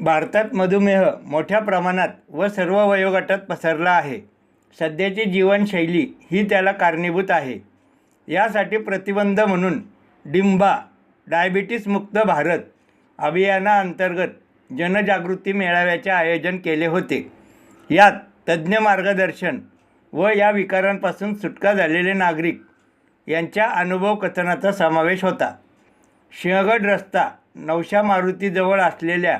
भारतात मधुमेह मोठ्या प्रमाणात व सर्व वयोगटात पसरला आहे. सध्याची जीवनशैली ही त्याला कारणीभूत आहे. यासाठी प्रतिबंध म्हणून डिंबा डायबिटीस मुक्त भारत अभियानाअंतर्गत जनजागृती मेळाव्याचे आयोजन केले होते. यात तज्ज्ञ मार्गदर्शन व या विकारांपासून सुटका झालेले नागरिक यांच्या अनुभव कथनाचा समावेश होता. सिंहगड रस्ता नवशा मारुतीजवळ असलेल्या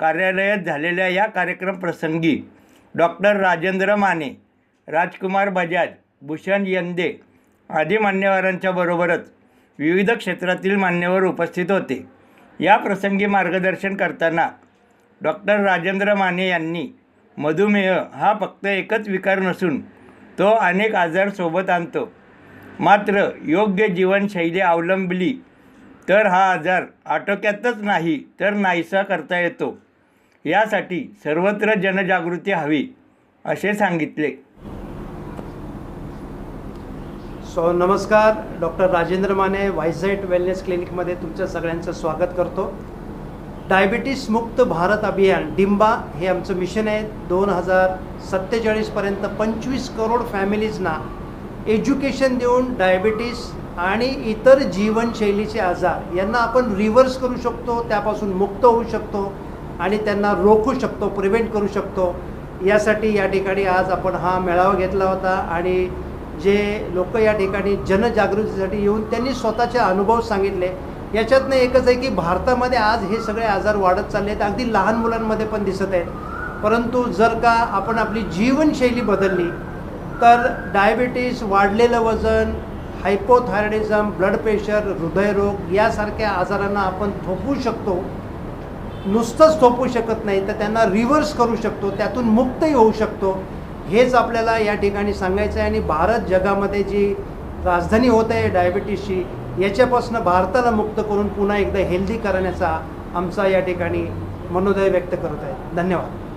कार्यालयात झालेल्या या कार्यक्रम प्रसंगी डॉक्टर राजेंद्र माने राजकुमार बजाज भूषण यंदे आदी मान्यवरांच्या बरोबरच विविध क्षेत्रातील मान्यवर उपस्थित होते. या प्रसंगी मार्गदर्शन करताना डॉक्टर राजेंद्र माने यांनी मधुमेह हा फक्त एकच विकार नसून तो अनेक आजार सोबत आणतो. मात्र योग्य जीवनशैली अवलंबली तर हा आजार आटोक्यातच नाही तर नाहीसा करता येतो. यासाठी सर्वत्र जनजागृती हवी असे सांगितले. सो नमस्कार. डॉक्टर राजेंद्र माने व्हायझाईट वेलनेस क्लिनिकमध्ये तुमचं सगळ्यांचं स्वागत करतो. डायबिटीस मुक्त भारत अभियान डिंबा हे आमचं मिशन आहे. दोन हजार सत्तेचाळीसपर्यंत पंचवीस करोड फॅमिलीजना एज्युकेशन देऊन डायबिटीस आणि इतर जीवनशैलीचे आजार यांना आपण रिव्हर्स करू शकतो त्यापासून मुक्त होऊ शकतो आणि त्यांना रोखू शकतो प्रिव्हेंट करू शकतो. यासाठी या ठिकाणी आज आपण हा मेळावा घेतला होता आणि जे लोक या ठिकाणी जनजागृतीसाठी येऊन त्यांनी स्वतःचे अनुभव सांगितले. याच्यातनं एकच आहे की भारतामध्ये आज हे सगळे आजार वाढत चालले आहेत. अगदी लहान मुलांमध्ये पण दिसत आहेत. परंतु जर का आपण आपली जीवनशैली बदलली तर डायबिटीस वाढलेलं वजन हायपोथायरॉइडिझम ब्लड प्रेशर हृदयरोग यासारख्या आजारांना आपण थोपवू शकतो. नुसतंच थोपू शकत नाही तर त्यांना रिव्हर्स करू शकतो त्यातून मुक्तही होऊ शकतो. हेच आपल्याला या ठिकाणी सांगायचं आहे आणि भारत जगामध्ये जी राजधानी होत आहे डायबिटीसची याच्यापासून भारताला मुक्त करून पुन्हा एकदा हेल्दी करण्याचा आमचा या ठिकाणी मनोदय व्यक्त करत आहे. धन्यवाद.